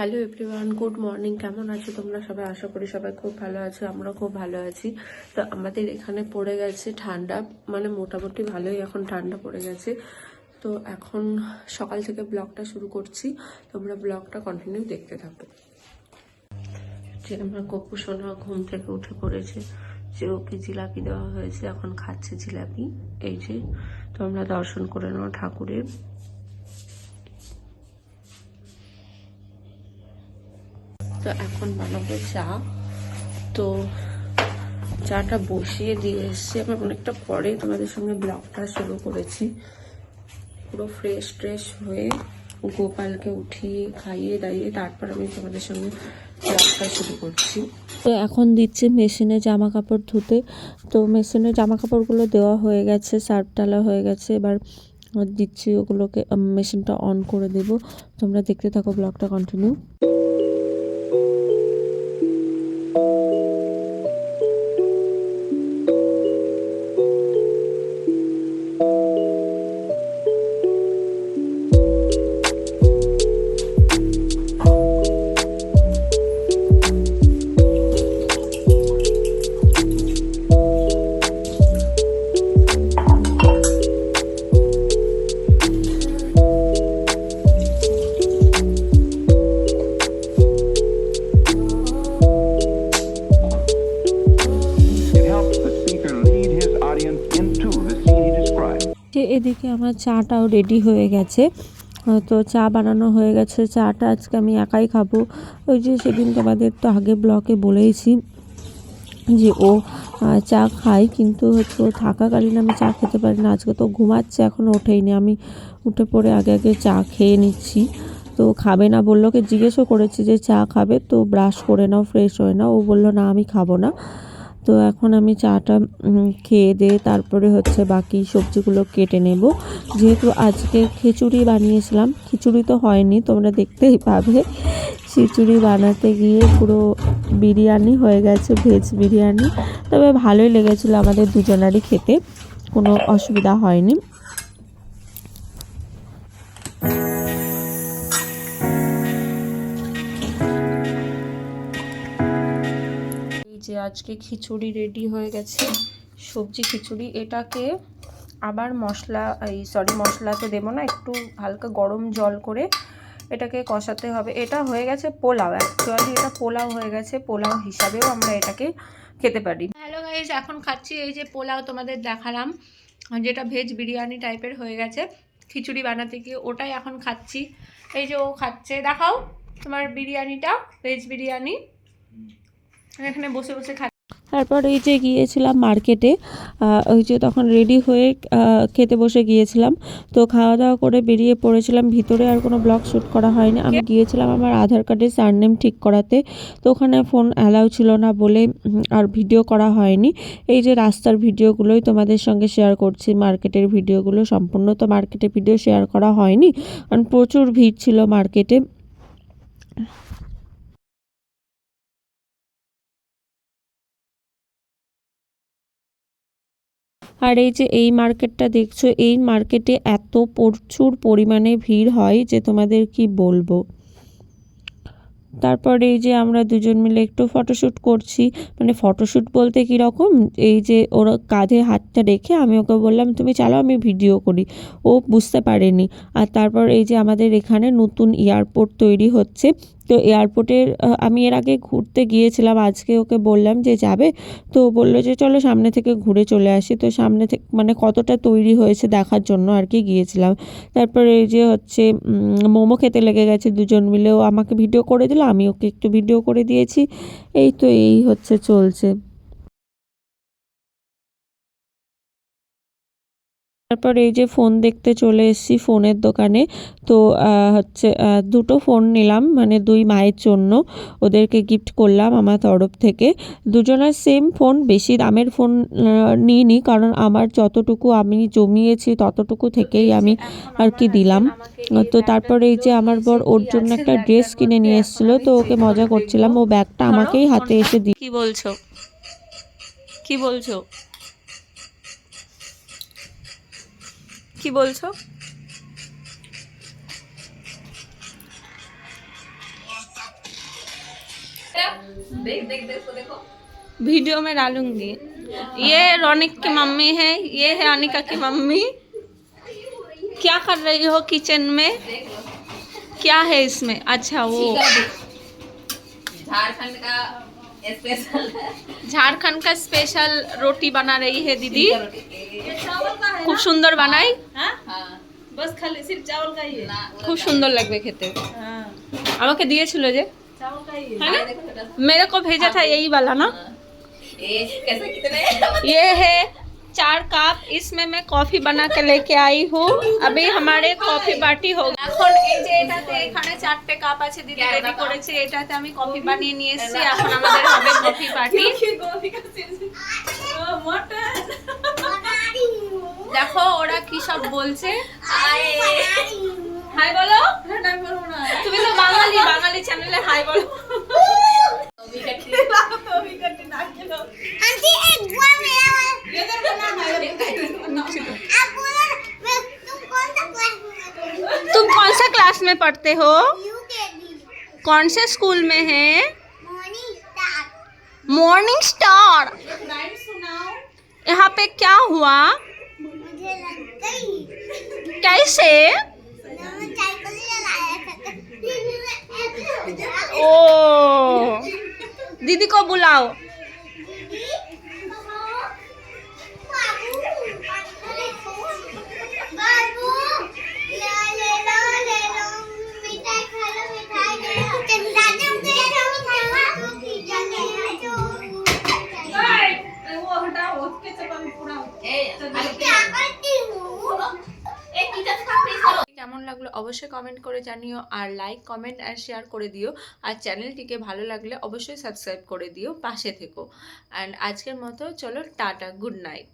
Hello everyone good morning কেমন আছো তোমরা? সবাই আশা করি সবাই খুব ভালো আছো আমরা খুব ভালো আছি। তো আমাদের এখানে পড়ে গেছে ঠান্ডা মানে মোটামুটি ভালোই এখন ঠান্ডা পড়ে গেছে। তো এখন সকাল থেকে ব্লগটা শুরু করছি। তোমরা ব্লগটা কন্টিনিউ দেখতে থাকো। যে আমার গপু সোনা ঘুম থেকে উঠে পড়েছে, যে ওকে জিলাপি দেওয়া হয়েছে, এখন খাচ্ছে জিলাপি। এই যে, তোমরা দর্শন করে নাও ঠাকুরের। তো এখন বানাবো চা। তো চাটা বসিয়ে দিয়ে এসছি। আমি অনেকটা পরে তোমাদের সঙ্গে ব্লগটা শুরু করেছি। পুরো ফ্রেশ ট্রেশ হয়ে গোপালকে উঠিয়ে খাইয়ে দাইয়ে তারপর আমি তোমাদের সঙ্গে ব্লগটা শুরু করছি। তো এখন দিচ্ছি মেশিনে জামা কাপড় ধুতে। তো মেশিনে জামা কাপড়গুলো দেওয়া হয়ে গেছে সার্ফ টালা হয়ে গেছে। এবার দিচ্ছি ওগুলোকে মেশিনটা অন করে দেব। তোমরা দেখতে থাকো ব্লগটা কন্টিনিউ এদিকে আমার চাটাও রেডি হয়ে গেছে। তো চা বানানো হয়ে গেছে। চাটা আজকে আমি একাই খাব। ওই যে সেদিন তোমাদের তো আগে ব্লকে বলেইছি যে ও চা খায়, কিন্তু হচ্ছে ও থাকাকালীন আমি চা খেতে পারি না। আজকে তো ঘুমাচ্ছে, এখন ওঠেইনি। আমি উঠে পড়ে আগে আগে চা খেয়ে নিচ্ছি। তো খাবে না বলল ওকে জিজ্ঞেসও করেছি যে চা খাবে, তো ব্রাশ করে নাও, ফ্রেশ হয়ে নাও। ও বলল, না, আমি খাব না। তো এখন আমি চাটা খেয়ে দিয়ে তারপরে হচ্ছে বাকি সবজিগুলো কেটে নেব। যেহেতু আজকে খিচুড়ি বানিয়েছিলাম, খিচুড়ি তো হয়নি, তোমরা দেখতেই পাবে। খিচুড়ি বানাতে গিয়ে পুরো বিরিয়ানি হয়ে গেছে, ভেজ বিরিয়ানি। তবে ভালোই লেগেছিলো আমাদের দুজনারই খেতে, কোনো অসুবিধা হয়নি। যে আজকে খিচুড়ি রেডি হয়ে গেছে, সবজি খিচুড়ি। এটাকে আবার মশলা, এই সরি মশলা তো দেবো না, একটু হালকা গরম জল করে এটাকে কষাতে হবে। এটা হয়ে গেছে পোলাও। অ্যাকচুয়ালি এটা পোলাও হয়ে গেছে, পোলাও হিসাবেও আমরা এটাকে খেতে পারি। হ্যালো গাইজ এখন খাচ্ছি এই যে পোলাও তোমাদের দেখালাম, যেটা ভেজ বিরিয়ানি টাইপের হয়ে গেছে, খিচুড়ি বানাতে গিয়ে ওটাই এখন খাচ্ছি। এই যে ও খাচ্ছে, দেখাও তোমার বিরিয়ানিটা ভেজ বিরিয়ানি। এখানে বসে বসে তারপর এই যে গিয়েছিলাম মার্কেটে ওই যে তখন রেডি হয়ে খেতে বসে গিয়েছিলাম। তো খাওয়া দাওয়া করে বেরিয়ে পড়েছিলাম। ভিতরে আর কোনো ব্লগ শ্যুট করা হয়নি। আমি গিয়েছিলাম আমার আধার কার্ডের সারনেম ঠিক করাতে। তো ওখানে ফোন অ্যালাউ ছিল না বলে আর ভিডিও করা হয়নি। এই যে রাস্তার ভিডিওগুলোই তোমাদের সঙ্গে শেয়ার করছি। মার্কেটের ভিডিওগুলো সম্পূর্ণ তো মার্কেটে ভিডিও শেয়ার করা হয়নি। কারণ প্রচুর ভিড় ছিল মার্কেটে। আর এই যে এই মার্কেটটা দেখছ, এই মার্কেটে এত প্রচুর পরিমাণে ভিড় হয় যে তোমাদের কি বলব। তারপরে এই যে আমরা দুজন মিলে একটু ফটোশ্যুট করছি। মানে ফটোশ্যুট বলতে কী রকম? এই যে ওর কাঁধে হাতটা রেখে আমি ওকে বললাম, তুমি চালো আমি ভিডিও করি। ও বুঝতে পারেনি। আর তারপর এই যে আমাদের এখানে নতুন এয়ারপোর্ট তৈরি হচ্ছে। তো এয়ারপোর্টের আমি এর আগে ঘুরতে গিয়েছিলাম, আজকে ওকে বললাম যে যাবে, তো বলল যে চলো সামনে থেকে ঘুরে চলে আসি, তো সামনে থেকে মানে কতটা তৈরি হয়েছে দেখার জন্য আর কি গিয়েছিলাম। তারপরে এই যে হচ্ছে মোমো খেতে লেগে গেছে দুজন মিলেও আমাকে ভিডিও করে দিল, আমি ওকে একটু ভিডিও করে দিয়েছি, এই তো এই হচ্ছে চলছে। তারপর এই যে ফোন দেখতে চলে এসেছি ফোনের দোকানে। তো হচ্ছে দুটো ফোন নিলাম মানে দুই মায়ের জন্য। ওদেরকে গিফট করলাম আমার তরফ থেকে। দুজনের সেম ফোন বেশি দামের ফোন নিইনি। কারণ আমার যতটুকু আমি জমিয়েছি ততটুকু থেকেই আমি আর কি দিলাম। তো তারপরে এই যে আমার বর ওর জন্য একটা ড্রেস কিনে নিয়ে এসেছিল। তো ওকে মজা করছিলাম। ও ব্যাগটা আমাকেই হাতে এসে দি কি বলছো? কি বলছো? কি বলছো देख देख देख उसको देखो वीडियो में डालूंगी ये रोनिक की मम्मी है ये है अनिका की मम्मी क्या कर रही हो किचन में देख लो क्या है इसमें अच्छा वो झारखंड का स्पेशल झारखंड का स्पेशल रोटी बना रही है दीदी चावल का है খুব সুন্দর বানাই हाँ बस खाली सिर्फ चावल का ही है ना খুব সুন্দর লাগবে খেতে हाँ আমাকে দিয়েছিল যে चावल का ही है है ना देखो छोटा सा मेरे को भेजा था यही वाला ना हाँ। ये कैसे कितने ये है चार कप इसमें मैं कॉफी बना के लेके आई हूँ अभी हमारे কফি পার্টি হোক এখন এই যে এটাতে এখানে চারটে কাপ আছে দিদি রেডি করেছে এটাতে আমি কফি বানিয়ে নিয়ে এসেছি এখন আমাদের হবে কফি পার্টি गोभी का सिर्फ ओ, मटन দেখো ওরা কি সব বলছে हाय হাই বলো नहीं बोलो ना তুমি তো বাঙালি বাঙালি চ্যানেলে হাই বলো पढ़ते हो? कौन से स्कूल में है? मॉर्निंग स्टार यहाँ पे क्या हुआ? कैसे? ओ दीदी को बुलाओ। কেমন লাগল অবশ্যই কমেন্ট করে জানিও। আর লাইক কমেন্ট আর শেয়ার করে দিও। আর চ্যানেলটিকে ভালো লাগলে অবশ্যই সাবস্ক্রাইব করে দিও। পাশে থেকো। অ্যান্ড আজকের মতো চলো টাটা গুড নাইট